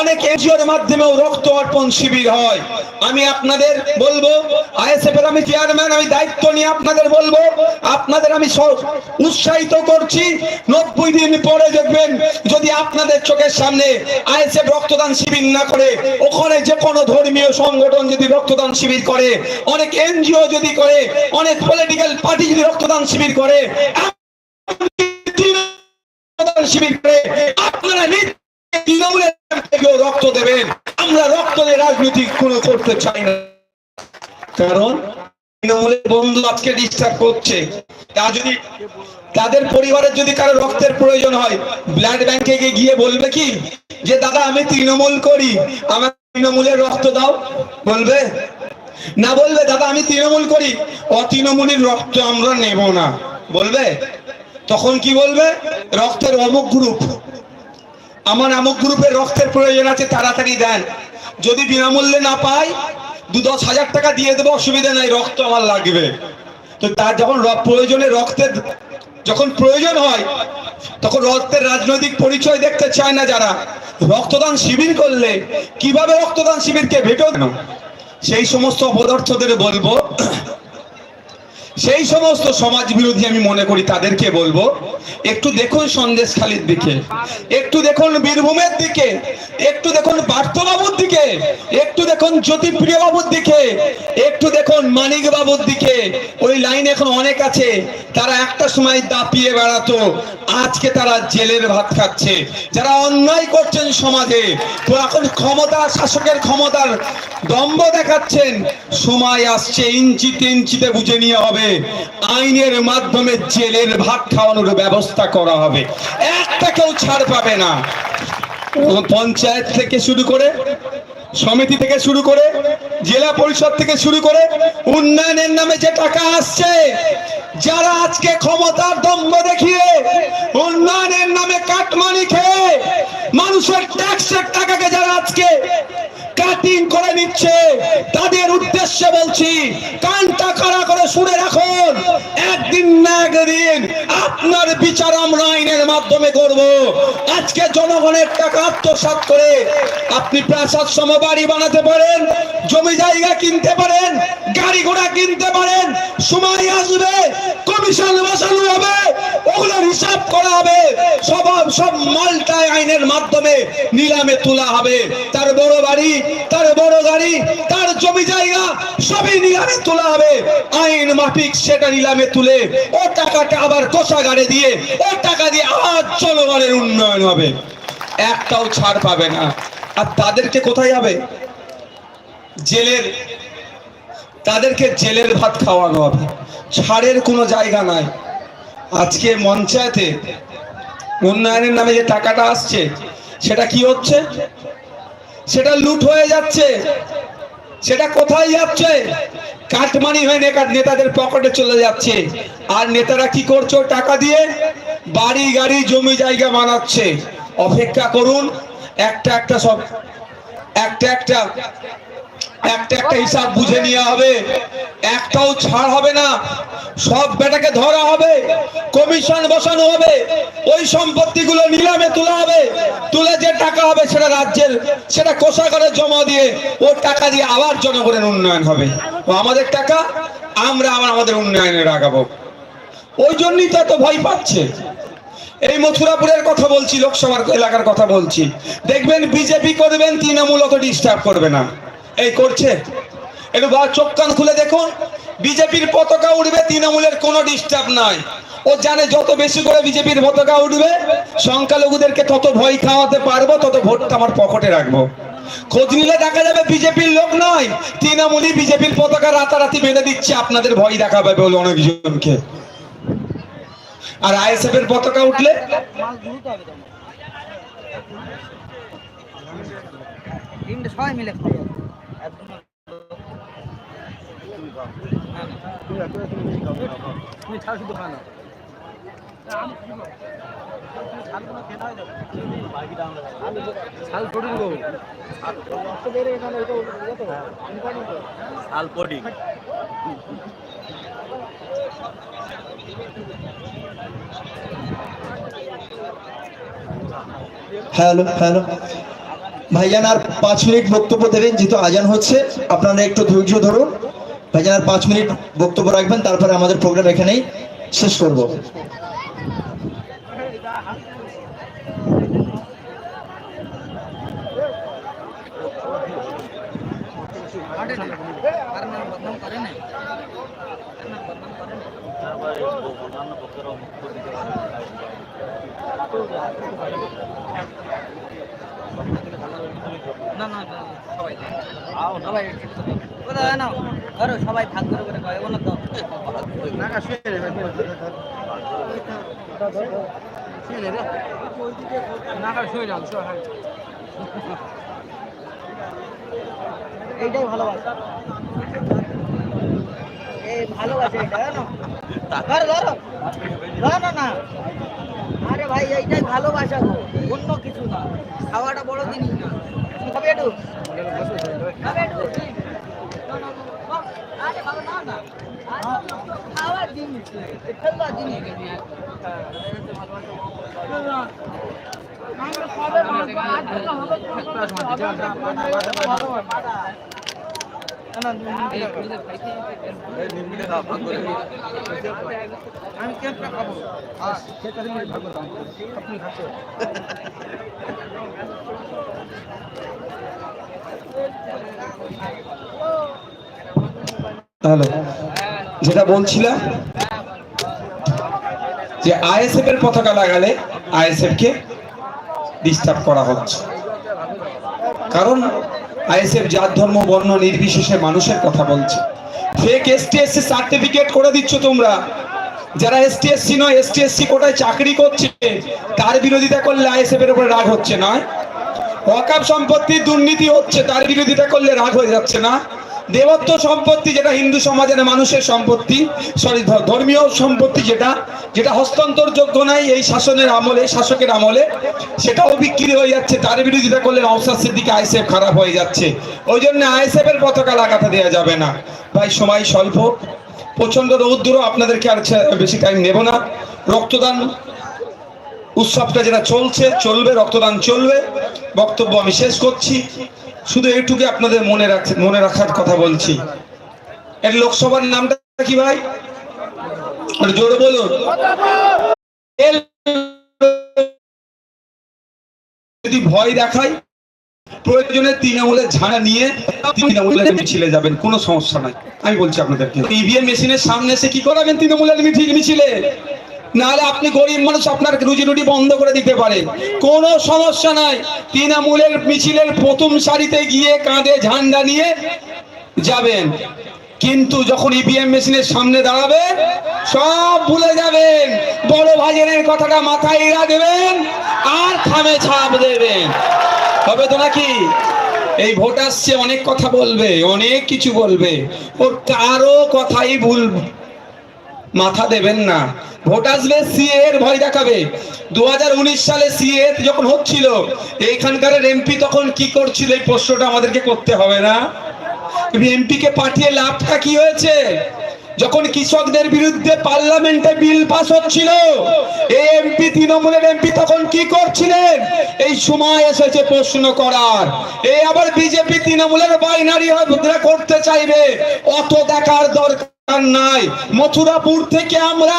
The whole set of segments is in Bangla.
অনেক এনজিওর মাধ্যমেও রক্ত অর্পণ শিবির হয়। আমি আপনাদের বলব আইএসএফ এর আমি চেয়ারম্যান, আমি দায়িত্ব নিয়ে আপনাদের বলব, আপনাদের আমি উৎসাহিত করছি। নব্বই দিন পরে দেখবেন, যদি আপনাদের চোখের সামনে আইএসএফ রক্তদান শিবির না করে, ওখানে যে কোনো ধর্মীয় সংগঠন যদি রক্তদান শিবির করে, অনেক এনজিও যদি করে, অনেক পলিটিক্যাল পার্টি যদি রক্তদান শিবির করে, আপনারা রক্ত দেবেন। আমরা রক্ত রাজনীতি কোনো করতে চাই না। কারণ তৃণমূলের বন্ধু আজকে ডিস্টার্ব করছে। তা যদি তাদের পরিবারের যদি কারও রক্তের প্রয়োজন হয় ব্লাড ব্যাংকে গিয়ে বলবে কি? যে, দাদা, আমি তৃণমূল করি। আমার তৃণমূলের রক্ত দাও। বলবে? না বলবে, দাদা, আমি তৃণমূল করি। অতৃণমূলের রক্ত আমরা নেব না। বলবে? তখন কি বলবে? রক্তের অমুক গ্রুপ আমার আমুক গ্রুপের রক্তের প্রয়োজন আছে, তাড়াতাড়ি দেন। যদি বিনামূল্যে না পাই, দু দশ হাজার টাকা দিয়ে দেবো, অসুবিধা নাই, রক্ত আমার লাগবে। তো তার যখন প্রয়োজনে রক্তের যখন প্রয়োজন হয়, তখন রক্তের রাজনৈতিক পরিচয় দেখতে চায় না যারা। রক্তদান শিবির করলে কীভাবে রক্তদান শিবিরকে ভেটো সেই সমস্ত অপদার্থদের বলব সেই সমস্ত সমাজ বিরোধী আমি মনে করি, তাদেরকে বলব, একটু দেখুন সন্দেশখালির দিকে, একটু দেখুন বীরভূমের দিকে, একটু দেখুন পার্থবাবুর দিকে, একটু দেখুন জ্যোতিপ্রিয় বাবুর দিকে, একটু দেখুন মানিক বাবুর দিকে। ওই লাইন এখন অনেক আছে, তারা একটা সময় দাপিয়ে বেড়াতো, আজকে তারা জেলের ভাত খাচ্ছে। যারা অন্যায় করছেন সমাজে, তো এখন ক্ষমতা, শাসকের ক্ষমতার দম্ভ দেখাচ্ছেন, সময় আসছে, ইঞ্চিতে ইঞ্চিতে বুঝে নিয়ে হবে। আইনের মাধ্যমে জেলের ভাত খাওয়ানোর ব্যবস্থা করা হবে। একটা কেউ ছাড় পাবে না। পঞ্চায়েত থেকে শুরু করে, সমিতি থেকে শুরু করে, জেলা পরিষদ থেকে শুরু করে, উন্নয়নের নামে যে টাকা আসছে, যারা আজকে ক্ষমতার দম্ভ দেখিয়ে উন্নয়নের নামে কাটমানি খেয়ে মানুষের ট্যাক্সের টাকাকে যারা আজকে কাটিং করে নিচ্ছে। তাদের উদ্দেশ্যে বলছি, কানটা কারা করে শুনে রাখুন। একদিন না একদিন আপনার বিচার আমরা আইনের মাধ্যমে করব। আজকে জনগণের টাকা আত্মসাৎ করে আপনি প্রাসাদ সম বাড়ি বানাতে পারেন, জমি জায়গা কিনতে পারেন, গাড়ি ঘোড়া কিনতে পারেন, সময় আসবে, কমিশন বসানো হবে, ওগুলোর হিসাব করা হবে, সব সব মালটাই আইনের মাধ্যমে নিলামে তোলা হবে। তার বড় বাড়ি তার বড় গাড়ি, তার জমি জায়গা, সবই নিলামে তোলা হবে। আইন মাফিক সেটা নিলামে তুলে, ও টাকাটা আবার কোষাগারে দিয়ে, ও টাকা দিয়ে আজ জনগণের উন্নয়ন হবে। একটাও ছাড় পাবে না। আর তাদেরকে কোথায় যাবে? জেলের, তাদেরকে জেলের ভাত খাওয়ানো হবে। ছাড়ের কোনো জায়গা নাই। আজকে পঞ্চায়েতে উন্নয়নের নামে যে টাকাটা আসছে, সেটা কি হচ্ছে? সেটা লুট হয়ে যাচ্ছে। সেটা কোথায় যাচ্ছে? কাটমানি হয়ে নেতাদের পকেটে চলে যাচ্ছে। আর নেতারা কি করছে? টাকা দিয়ে বাড়ি, গাড়ি, জমি জায়গা বানাচ্ছে। অপেক্ষা করুন, একটা একটা সব একটা একটা একটা একটা হিসাব বুঝে নেওয়া হবে। একটাও ছাড় হবে না। সব বেটাকে ধরা হবে। কমিশন বসানো হবে। ওই সম্পত্তিগুলো নিলামে তোলা হবে। তুলে হবে সেটা রাজ্যের, সেটা কোষাগারে জমা দিয়ে ওর টাকা দিয়ে আবার জনগণের উন্নয়ন হবে। ও আমাদের টাকা, আমরা আবার আমাদের উন্নয়নে লাগাবো ওই জন্যই তো এত ভয় পাচ্ছে। এই মথুরাপুরের কথা বলছি, লোকসভার এলাকার কথা বলছি। দেখবেন বিজেপি করবেন তৃণমূল অত ডিস্টার্ব করবে না। এই করছে? একটু বা চোখ কান খুলে দেখুন বিজেপির পতাকা উঠবে তৃণমূলের কোনো ডিস্টার্ব নাই। ও জানে যত বেশি করে বিজেপির পতাকা উঠবে সংখ্যালঘুদেরকে তত ভয় খাওয়াতে পারব, তত ভোটটা আমার পকেটে রাখব। খোঁজ নিলে দেখা যাবে বিজেপির লোক নয় তৃণমূলই বিজেপির পতাকা রাতারাতি বেঁধে দিচ্ছে, আপনাদের ভয় দেখাবে বলে অনেকজনকে আর আইএসএফ এর পতাকা উঠলে? সবাই মিলে হ্যালো হ্যালো। ভাইজান, আর পাঁচ মিনিট বক্তব্য দেবেন, যেহেতু আজান হচ্ছে, আপনারা একটু ধৈর্য ধরুন। ভাইজান আর পাঁচ মিনিট বক্তব্য রাখবেন, তারপরে আমাদের প্রোগ্রাম এখানেই শেষ করব। না না সবাই ধরো, সবাই করে এইটাই ভালোবাসা। এই ধরো না আরে ভাই, এইটাই ভালোবাসা গো। অন্য কিছু না। খাওয়াটা বড় জিনিস না। খাবে একটু খাবে একটু আমি কেকটা খাব হ্যাঁ কেকটা দিলে ভাগ করতাম আপনি খাচ্ছো হ্যালো যেটা বলছিলাম, যে আইএসএফ এর পতাকা লাগালে আইএসএফ কে ডিস্টার্ব করা হচ্ছে। কারণ আইএসএফ জাত, ধর্ম, বর্ণ নির্বিশেষে মানুষের কথা বলছে। ফেক এসটিএসসি সার্টিফিকেট করে দিচ্ছ তোমরা। যারা এসটিএসসি নয় এসটিএসসি কোটায় চাকরি করছে, তার বিরোধিতা করলে আইএসএফ এর উপরে রাগ হচ্ছে না ওয়াকাব সম্পত্তির দুর্নীতি হচ্ছে, তার বিরোধিতা করলে রাগ হয়ে যাচ্ছে, না? দেবত্ব সম্পত্তি যেটা হিন্দু সমাজের মানুষের সম্পত্তি সরি ধর্মীয় সম্পত্তি যেটা যেটা হস্তান্তরযোগ্য নাই এই শাসনের আমলে শাসকের আমলে, সেটাও বিক্রি হয়ে যাচ্ছে। তার বিরোধিতা করলে নওসাদ সিদ্দিকে আইসেফ খারাপ হয়ে যাচ্ছে। ওই জন্য আইসেফ এর পতাকা লাগাতে দেওয়া যাবে না। ভাই, সময় স্বল্প। প্রচণ্ড রৌদ্র, আপনাদেরকে আর বেশি টাইম নেব না। রক্তদান উৎসবটা যেটা চলছে, চলবে, রক্তদান চলবে। বক্তব্য আমি শেষ করছি। শুধু এইটুকু আপনাদের মনে রাখ মনে রাখার কথা বলছি। এর লোকসভার নামটা কি ভাই? জোরে বলুন। যদি ভয় দেখায়, প্রয়োজনে তৃণমূলের ঝাড়া নিয়ে তৃণমূলের মিছিলে যাবেন, কোনো সমস্যা নাই। আমি বলছি আপনাদেরকে। ইভিএম মেশিনের সামনে এসে কি করাবেন তৃণমূলের মিছিল মিছিলে নাহলে আপনি গরিব মানুষ আপনার রুজি রুটি বন্ধ করে দিতে পারে কোনো সমস্যা নাই। তৃণমূলের মিছিলের প্রথম সারিতে গিয়ে কাঁধে ঝান্ডা নিয়ে যাবেন। কিন্তু যখন ইভিএম মেশিনের সামনে দাঁড়াবেন সব ভুলে যাবেন। বড় ভাইয়ের কথাটা মাথায় রাখবেন আর খামে ছাপ দেবেন। হবে তো নাকি? এই ভোট আসছে, অনেক কথা বলবে, অনেক কিছু বলবে। ওর কারও কথাই ভুল মাথা দেবেন না। ভোট আসবে সিএ এর ভয় দেখাবে। দু হাজার উনিশ সালে সিএ যখন হচ্ছিল, এইখানকার এমপি তখন কি করছিল? এই প্রশ্নটা আমাদেরকে করতে হবে না। এমপি কে পাঠিয়ে লাভটা কি হয়েছে? যখন কৃষকদের বিরুদ্ধে পার্লামেন্টে বিল পাস হচ্ছিল এমপি, তৃণমূলের এমপি তখন কি করছিলেন? এই সময় এসেছে প্রশ্ন করার। এই আবার বিজেপি, তৃণমূলের বাইনারি হয় করতে চাইবে। অত দেখার দরকার নাই। মথুরাপুর থেকে আমরা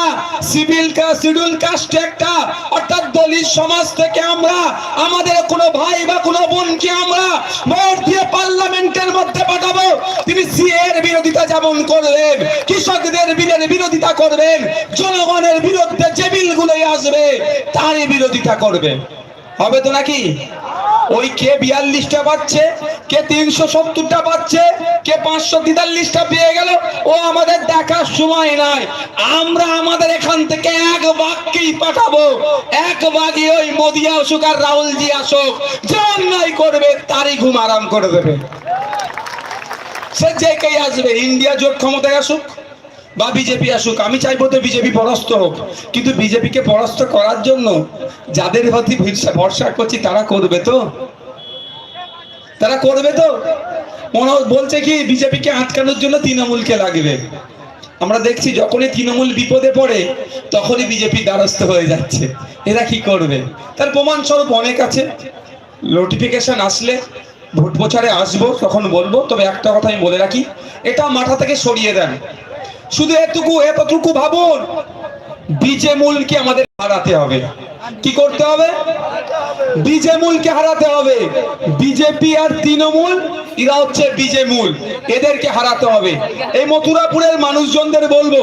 সিভিল শিডিউল কাস্ট একটা, অর্থাৎ দলিত সমাজ থেকে আমরা, আমাদের কোনো ভাই বা কোনো বোনকে আমরা ভোট দিয়ে পার্লামেন্টের মধ্যে পাঠাবো। তিনি সিএর বিরোধিতা যেমন করলেন কৃষকদের বিলের বিরোধিতা করবেন, জনগণের বিরুদ্ধে যে বিলগুলোই আসবে, তারই বিরোধিতা করবে হবে তো নাকি? ওই কে বিয়াল্লিশটা পাচ্ছে কে তিনশো সত্তরটা পাচ্ছে কে পাঁচশো তেতাল্লিশটা পেয়ে গেল, ও আমাদের দেখার সময় নাই। আমরা আমাদের এখান থেকে এক বাক্যেই পাঠাবো। এক বাগই ওই মোদি আসুক আর রাহুলজি আসুক যে অন্যায় করবে, তারই ঘুম আরাম করে দেবে। সে যে কেই আসবে, ইন্ডিয়া জোট ক্ষমতায় আসুক। বা বিজেপি আসুক, আমি চাইব তো বিজেপি পরাস্ত হোক। কিন্তু বিজেপিকে পরাস্ত করার জন্য যাদের প্রতি ভরসা- করছি, তারা করবে তো? তারা করবে তো? মনে বলছে কি, বিজেপিকে আটকানোর জন্য তৃণমূলকে লাগবে। আমরা দেখছি যখনই তৃণমূল বিপদে পড়ে, তখনই বিজেপি দ্বারস্থ হয়ে যাচ্ছে। এরা কি করবে? তার প্রমাণ স্বরূপ অনেক আছে। নোটিফিকেশন আসলে, ভোট প্রচারে আসব, তখন বলব। তবে একটা কথা আমি বলে রাখি, এটা মাথা থেকে সরিয়ে দেন। শুধু এতটুকু এতটুকু ভাবুন বিজে মূলকে আমাদের হারাতে হবে। কি করতে হবে? বিজে মূলকে হারাতে হবে। বিজেপি আর তৃণমূল, এরা হচ্ছে বিজে মূল এদেরকে হারাতে হবে। এই মথুরাপুরের মানুষজনদের বলব,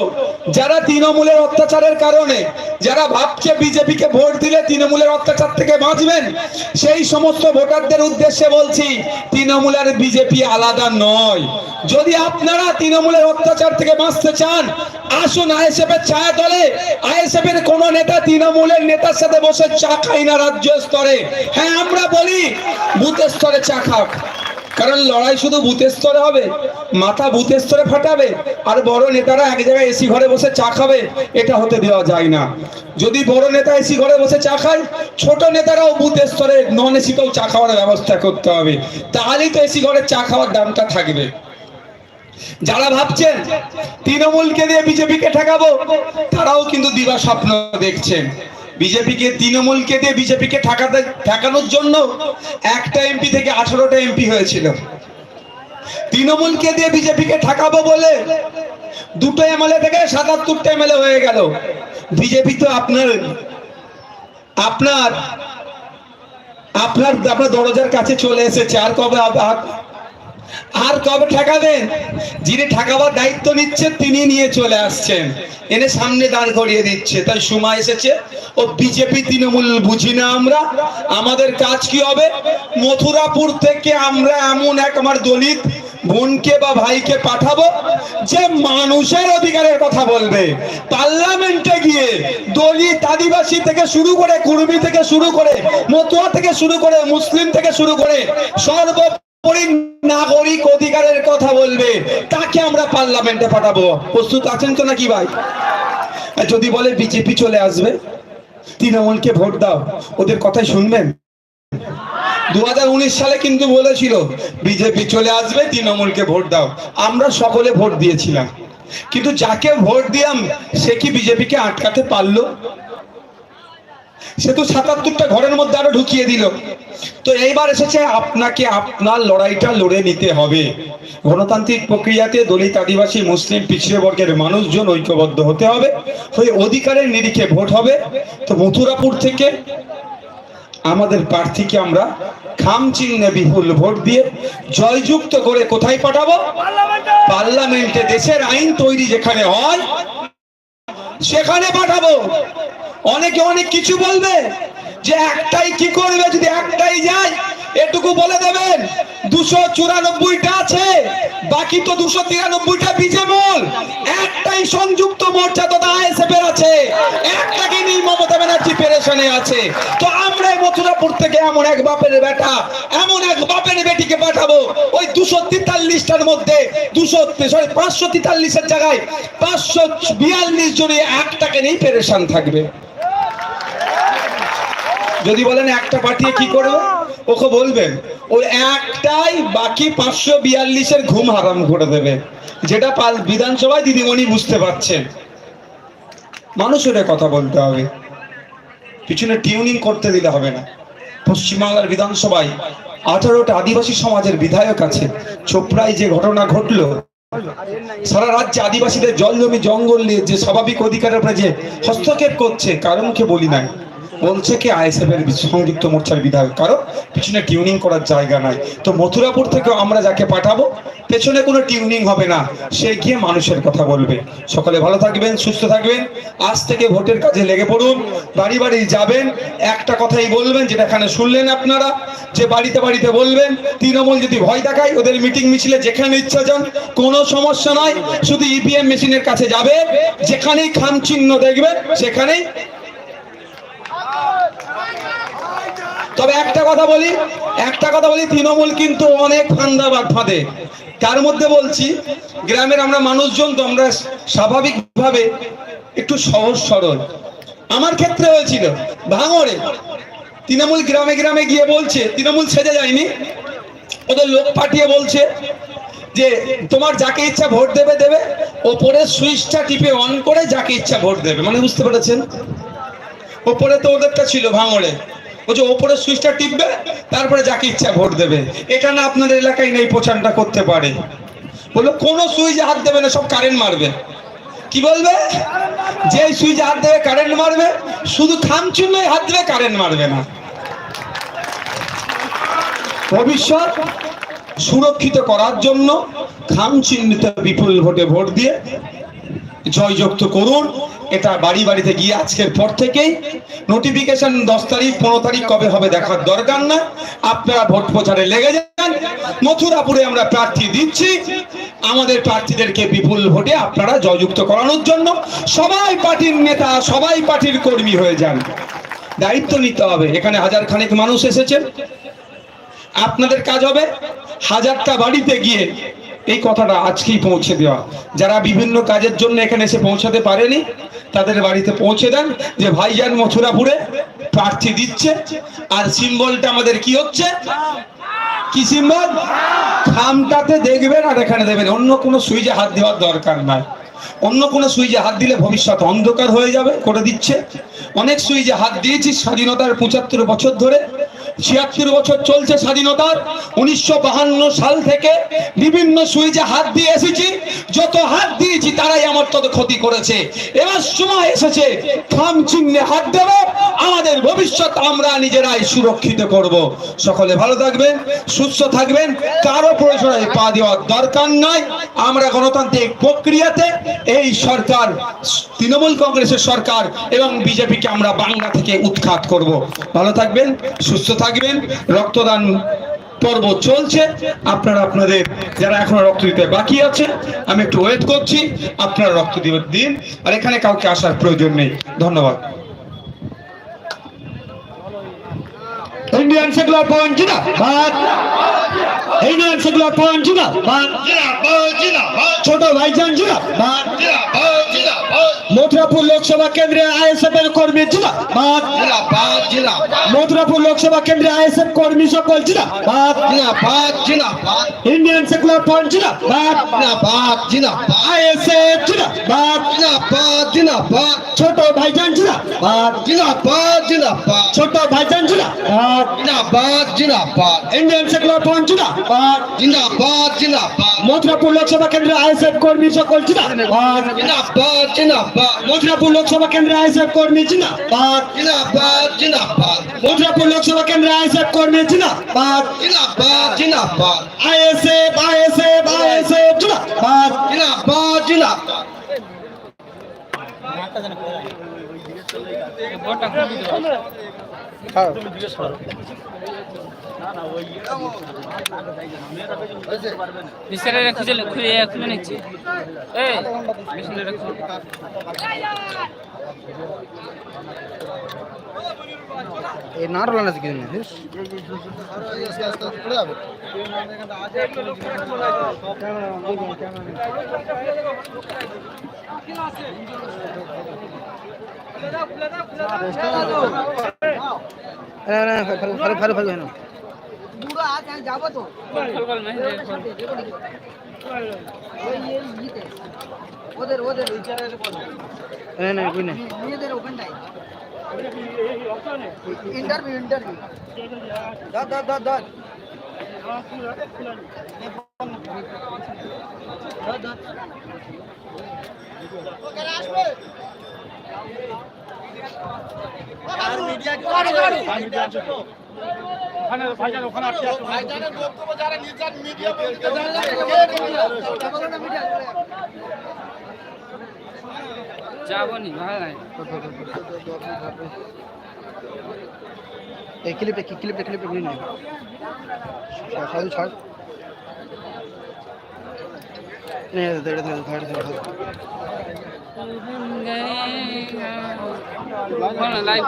যারা তৃণমূলের অত্যাচারের কারণে, যারা ভাবছে বিজেপিকে ভোট দিলে তৃণমূলের অত্যাচার থেকে বাঁচবেন, সেই সমস্ত ভোটারদের উদ্দেশ্যে বলছি, তৃণমূল আর বিজেপি আলাদা নয়। যদি আপনারা তৃণমূলের অত্যাচার থেকে বাঁচতে চান, আসুন আইএসএফ এর ছায়া তলে আইএসএফ এর কোন নেতা তৃণমূলের নেতার সাথে বসে চা খাই না রাজ্য স্তরে। হ্যাঁ আমরা বলি বুথ স্তরে চা খাক। কারণ লড়াই শুধু বুথের স্তরে হবে, মাথা বুথের স্তরে ফাটাবে, আর বড় নেতারা এক জায়গায় এসি ঘরে বসে চা খাবে, এটা হতে দেওয়া যায় না। যদি বড় নেতা এসি ঘরে বসে চা খায়, ছোট নেতারাও বুথের স্তরে নন এসিতেও চা খাওয়ার ব্যবস্থা করতে হবে। তাহলেই তো এসি ঘরে চা খাওয়ার দামটা থাকবে। যারা ভাবছেন তৃণমূলকে দিয়ে বিজেপিকে ঠেকাবো, তারাও কিন্তু দিবা স্বপ্ন দেখছেন। বিজেপিকে, তৃণমূলকে দিয়ে বিজেপিকে ঠেকাতে, ঠেকানোর জন্য একটা এমপি থেকে আঠারোটা এমপি হয়েছিল। তৃণমূলকে দিয়ে বিজেপিকে ঠেকাবো বলে দুটো এমএলএ থেকে সাতাত্তরটা এমএলএ হয়ে গেল। বিজেপি তো আপনার আপনার আপনার আপনার দরজার কাছে চলে এসেছে। আর কবে আর- কবে ঠেকাবেন? যিনি ঠেকাবার দায়িত্ব নিচ্ছেন, তিনি নিয়ে চলে আসছেন। এনে সামনে দাঁড় করিয়ে দিচ্ছে। তাই সময় এসেছে। ও বিজেপি তৃণমূল বুঝি না আমরা? আমাদের কাজ কি হবে? মথুরাপুর থেকে আমরা এমন এক আমার দলিত বোনকে বা ভাইকে পাঠাবো, যে মানুষের অধিকারের কথা বলবে। পার্লামেন্টে গিয়ে দলিত আদিবাসী থেকে শুরু করে কুর্মী থেকে শুরু করে, মতুয়া থেকে শুরু করে, মুসলিম থেকে শুরু করে সর্ব পরি নাগরিক অধিকারের কথা বলবে, তাকে আমরা পার্লামেন্টে পাঠাবো। প্রস্তুত আছেন তো নাকি ভাই? যদি বলে বিজেপি চলে আসবে, তৃণমূলকে ভোট দাও, ওদের কথাই শুনবেন? দু হাজার উনিশ সালে কিন্তু বলেছিল, বিজেপি চলে আসবে, তৃণমূলকে ভোট দাও। আমরা সকলে ভোট দিয়েছিলাম। কিন্তু যাকে ভোট দিলাম, সে কি বিজেপিকে আটকাতে পারল? সে তো সাতাত্তরটা ঘরের মধ্যে আরও ঢুকিয়ে দিল। তো এইবার এসেছে আপনাকে আপনার লড়াইটা লড়ে নিতে হবে। গণতান্ত্রিক প্রক্রিয়াতে দলিত আদিবাসী, মুসলিম, পিছিয়ে বর্গের মানুষজন ঐক্যবদ্ধ হতে হবে, হয়ে অধিকারের নিরিখে ভোট হবে। তো মথুরাপুর থেকে আমাদের প্রার্থীকে আমরা খাম চিহ্নে বিপুল ভোট দিয়ে জয়যুক্ত করে কোথায় পাঠাবো? পার্লামেন্টে। দেশের আইন তৈরি যেখানে হয়, সেখানে পাঠাবো। অনেকে অনেক কিছু বলবে যে একটাই কি করবে, যদি একটাই যায়, এটুকু বলে দেবেন, দুশো চুরানব্বইটা আছে, বাকি তো দুশো তিরানব্বইটা বিজেমূল একটাই সংযুক্ত মোর্চা তো আইএসএফ এর আছে একটাকে নিয়ে মমতা ব্যানার্জি পেরেশানে আছে। তো আমরা মথুরাপুর থেকে এমন এক বাপের বেটা, এমন এক বাপের বেটিকে পাঠাবো, ওই দুশো তেতাল্লিশটার মধ্যে, দুশো সরি পাঁচশো তেতাল্লিশের জায়গায় পাঁচশো বিয়াল্লিশ জনে একটাকে নিয়ে পেরেশান থাকবে। যদি বলেন একটা পাঠিয়ে কি করব ওকে বলবেন। ওই একটাই বাকি পাঁচশো বিয়াল্লিশের ঘুম হারাম করে দেবে। যেটা পাল বিধানসভায় দিদিমণি বুঝতে পারছেন। মানুষের কথা বলতে হবে। পিছনে টিউনিং করতে দিলে হবে না। পশ্চিমবাংলার বিধানসভায় আঠারোটা আদিবাসী সমাজের বিধায়ক আছে। চোপড়ায় যে ঘটনা ঘটলো, সারা রাজ্যে আদিবাসীদের জল জমি জঙ্গল নিয়ে যে স্বাভাবিক অধিকারের উপরে যে হস্তক্ষেপ করছে, কারও মুখে বলি নাই। বলছে কি আইএসএফ এর সংযুক্ত মোর্চার বিধায়ক। কারও পিছনে টিউনিং করার জায়গা নাই। তো মথুরাপুর থেকে আমরা যাকে পাঠাবো, পেছনে কোনো টিউনিং হবে না। সে গিয়ে মানুষের কথা বলবে। সকালে ভালো থাকবেন, সুস্থ থাকবেন। আজ থেকে ভোটের কাজে লেগে পড়ুন। বাড়ি বাড়ি যাবেন। একটা কথাই বলবেন, যেটা এখানে শুনলেন আপনারা। যে বাড়িতে বাড়িতে বলবেন, তৃণমূল যদি ভয় দেখায়, ওদের মিটিং মিছিলে যেখানে ইচ্ছা যান, কোনো সমস্যা নয় শুধু ইভিএম মেশিনের কাছে যাবে। যেখানেই খাম চিহ্ন দেখবেন সেখানেই তবে একটা কথা বলি, একটা কথা বলি, তৃণমূল কিন্তু অনেক ফান্দাবাদ ফাঁদে। তার মধ্যে বলছি, গ্রামের আমরা মানুষজন তো আমরা স্বাভাবিকভাবে একটু সহজ সরল। আমার ক্ষেত্রে হয়েছিল ভাঙরে তৃণমূল গ্রামে গ্রামে গিয়ে বলছে, তৃণমূল সেজে যায়নি। ওদের লোক পাঠিয়ে বলছে যে, তোমার যাকে ইচ্ছা ভোট দেবে দেবে। ওপরে সুইচটা টিপে অন করে যাকে ইচ্ছা ভোট দেবে। মানে বুঝতে পেরেছেন? ওপরে তো ওদেরটা ছিল ভাঙড়ে। যে ওপরে সুইচটা টিপবে, তারপরে যাকে ইচ্ছা ভোট দেবে। এটা না আপনাদের এলাকায় নেই প্রচারটা করতে পারে। বলল কোনো সুইচে হাত দেবে না, সব কারেন্ট মারবে। কি বলবে? যে সুইচে হাত দেবে কারেন্ট মারবে। শুধু খামচুন্নই হাত দেবে কারেন্ট মারবে না। ভবিষ্যৎ সুরক্ষিত করার জন্য খাম চিহ্নিত বিপুল ভোটে ভোট দিয়ে জয়যুক্ত করুন। এটা বাড়ি বাড়িতে গিয়ে আজকের পর থেকেই। নোটিফিকেশন দশ তারিখ, পনেরো তারিখ কবে হবে দেখার দরকার না। আপনারা ভোট প্রচারে লেগে যান। মথুরাপুরে আমরা প্রার্থী দিচ্ছি। আমাদের প্রার্থীদেরকে বিপুল ভোটে আপনারা জয়যুক্ত করানোর জন্য সবাই পার্টির নেতা, সবাই পার্টির কর্মী হয়ে যান। দায়িত্ব নিতে হবে। এখানে হাজার খানেক মানুষ এসেছেন। আপনাদের কাজ হবে। হাজারটা বাড়িতে গিয়ে এই কথাটা আজকেই পৌঁছে দেওয়া। যারা বিভিন্ন কাজের জন্য এখানে এসে পৌঁছাতে পারেনি, তাদের বাড়িতে পৌঁছে দেন যে ভাইজান মথুরাপুরে প্রার্থী দিচ্ছে। আর সিম্বলটা আমাদের কি হচ্ছে? কি সিম্বল? খামটাতে দেখবেন আর এখানে দেবেন। অন্য কোনো সুইচে হাত দেওয়ার দরকার নাই। অন্য কোনো সুইচে হাত দিলে ভবিষ্যৎ অন্ধকার হয়ে যাবে, করে দিচ্ছে। অনেক সুইচে হাত দিয়েছি স্বাধীনতার পঁচাত্তর বছর ধরে। ছিয়াত্তর বছর চলছে স্বাধীনতার। উনিশশো সাল থেকে বিভিন্ন সুইচে হাত দিয়ে এসেছি। যত হাত দিয়েছি, তারাই আমার তত ক্ষতি করেছে। এবার সময় এসেছে খাম চিহ্নে হাত দেব। আমাদের ভবিষ্যৎ আমরা নিজেরাই সুরক্ষিত করব। সকলে ভালো থাকবেন, সুস্থ থাকবেন। কারও প্রয়োজনে পা দেওয়ার দরকার নাই। আমরা গণতান্ত্রিক প্রক্রিয়াতে এই সরকার, তৃণমূল কংগ্রেসের সরকার এবং বিজেপিকে আমরা বাংলা থেকে উৎখাত করব। ভালো থাকবেন, সুস্থ থাকবেন। রক্তদান পর্ব চলছে। আপনারা আপনাদের যারা এখনও রক্ত দিতে বাকি আছে, আমি একটু ওয়েট করছি। আপনারা রক্ত দিবেন দিন। আর এখানে কাউকে আসার প্রয়োজন নেই। ধন্যবাদ। ইন্ডিয়ান সেকুলার পয়েন্ট জিন্দাবাদ ইন্ডিয়ান সেকুলার পয়েন্ট জিন্দাবাদ ছোট ভাইজান জিন্দাবাদ মথুরাপুর লোকসভা কেন্দ্রে আইএসএফ এর কর্মী জিন্দাবাদ মথুরাপুর লোকসভা কেন্দ্রে আইএসএফ কর্মী সকল জিন্দাবাদ ইন্ডিয়ান সেকুলার পয়েন্ট জিন্দাবাদ আইএসএফ জিন্দাবাদ ছোট ভাইজান জিন্দাবাদ ছোট ভাইজান জিন্দাবাদ। ইন্ডিয়ান সেকুলার পয়েন্ট জিন্দাবাদ। মথুরাপুর লোকসভা কেন্দ্রে আইএসএফ কর্মী সকল জিন্দাবাদ। মথুরাপুর লোকসভা কেন্দ্রে আইএসএফ কর্মী জিন্দাবাদ। মথুরাপুর লোকসভা কেন্দ্রে আইএসএফ কর্মী জিন্দাবাদ। আইএসএফ আইএসএফ আইএসএফ জিন্দাবাদ। বিস্তারে খুঁজে খুঁজে খুলে নিচ্ছি। এই খুঁজে এই নাটক আছে কি যাব তো। ওদের ওদের ইন্টারভিউ ইন্টারভিউ ধর ধর ধর ধর যাব নি ভালো নাই এই ক্লিপটা কি ক্লিপটা ক্লিপটা নিয়ে নে সাধু ছাড় লাইভ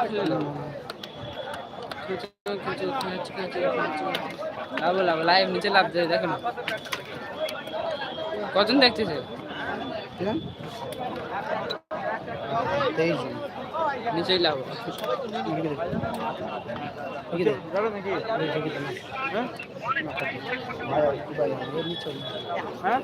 লাভ লাভ লাইভ নিচে লাভ যায় দেখো না কজন দেখতেছে তেইশ নিচেই লাভ। হ্যাঁ?